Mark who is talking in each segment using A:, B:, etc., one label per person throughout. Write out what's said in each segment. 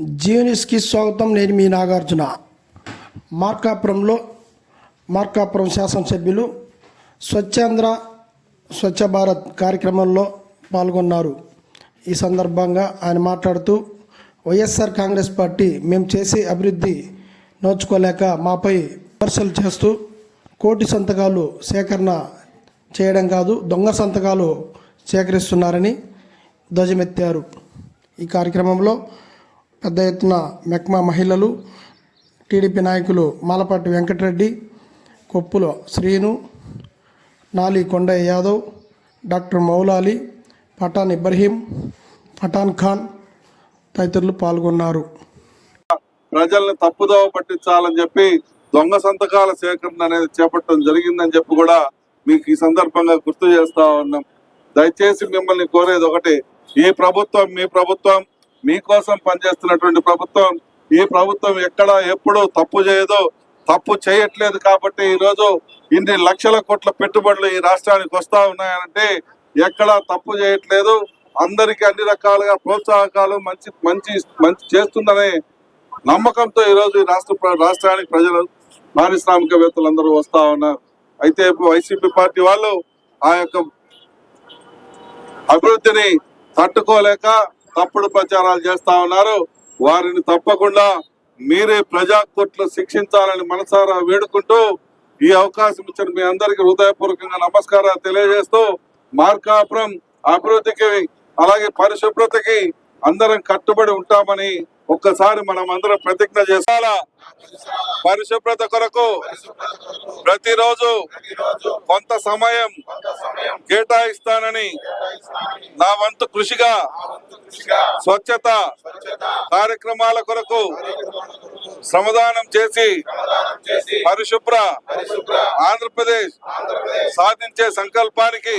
A: జీవనిస్కి స్వాగతం నేను మీ నాగార్జున. మార్కాపురంలో మార్కాపురం శాసనసభ్యులు స్వచ్ఛాంధ్ర స్వచ్ఛ భారత్ కార్యక్రమంలో పాల్గొన్నారు. ఈ సందర్భంగా ఆయన మాట్లాడుతూ వైఎస్ఆర్ కాంగ్రెస్ పార్టీ మేము చేసే అభివృద్ధి నోచుకోలేక మాపై విమర్శలు చేస్తూ కోటి సంతకాలు సేకరణ చేయడం కాదు దొంగ సంతకాలు సేకరిస్తున్నారని ధ్వజమెత్తారు. ఈ కార్యక్రమంలో పెద్ద ఎత్తున మెక్మా మహిళలు టీడీపీ నాయకులు మాలపాటి వెంకటరెడ్డి కొప్పుల శ్రీను నాలి కొండయ్య యాదవ్ డాక్టర్ మౌలాలి పఠాన్ ఇబ్రహీం పఠాన్ ఖాన్ తదితరులు పాల్గొన్నారు.
B: ప్రజల్ని తప్పుదోవ పట్టించాలని చెప్పి దొంగ సంతకాల సేకరణ అనేది చేపట్టడం జరిగిందని చెప్పి కూడా మీకు ఈ సందర్భంగా గుర్తు చేస్తా ఉన్నాం. దయచేసి మిమ్మల్ని కోరేది ఒకటి ఈ ప్రభుత్వం మీ ప్రభుత్వం మీకోసం పనిచేస్తున్నటువంటి ప్రభుత్వం ఈ ప్రభుత్వం ఎక్కడ ఎప్పుడు తప్పు చేయదు. తప్పు చేయట్లేదు కాబట్టి ఈరోజు ఇన్ని లక్షల కోట్ల పెట్టుబడులు ఈ రాష్ట్రానికి వస్తా ఉన్నాయంటే ఎక్కడా తప్పు చేయట్లేదు. అందరికీ అన్ని రకాలుగా ప్రోత్సాహకాలు మంచి మంచి మంచి చేస్తుందనే నమ్మకంతో ఈ రోజు ఈ రాష్ట్ర ప్ర- రాష్ట్రానికి ప్రజలు పారిశ్రామికవేత్తలు అందరూ వస్తా ఉన్నారు. అయితే వైసీపీ పార్టీ వాళ్ళు ఆ యొక్క అభివృద్ధిని తట్టుకోలేక తప్పుడు ప్రచారాలు చేస్తా ఉన్నారు. వారిని తప్పకుండా మీరే ప్రజా కోర్టులో శిక్షించాలని మనసారా వేడుకుంటూ ఈ అవకాశం ఇచ్చిన మీ అందరికీ హృదయపూర్వకంగా నమస్కారాలు తెలియజేస్తూ మార్కాపురం అభివృద్ధికి అలాగే పరిశుభ్రతకి అందరం కట్టుబడి ఉంటామని ఒక్కసారి మనం అందరం ప్రతిజ్ఞ చేసాలా పరిశుభ్రత కొరకు ప్రతిరోజు కొంత సమయం కేటాయిస్తానని నా వంతు కృషిగా స్వచ్ఛత కార్యక్రమాల కొరకు శ్రమదానం చేసి పరిశుభ్ర ఆంధ్రప్రదేశ్ సాధించే సంకల్పానికి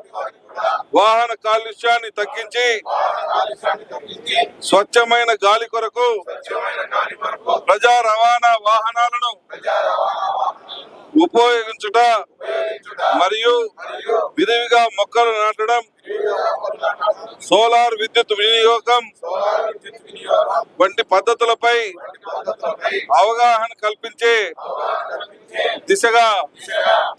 B: వాహన కాలుష్యాన్ని తగ్గించి స్వచ్ఛమైన గాలి కొరకు ప్రజా రవాణా వాహనాలను ఉపయోగించుట మరియు విరివిగా మొక్కలు నాటడం సోలార్ విద్యుత్ వినియోగం వంటి పద్ధతులపై అవగాహన కల్పించే దిశగా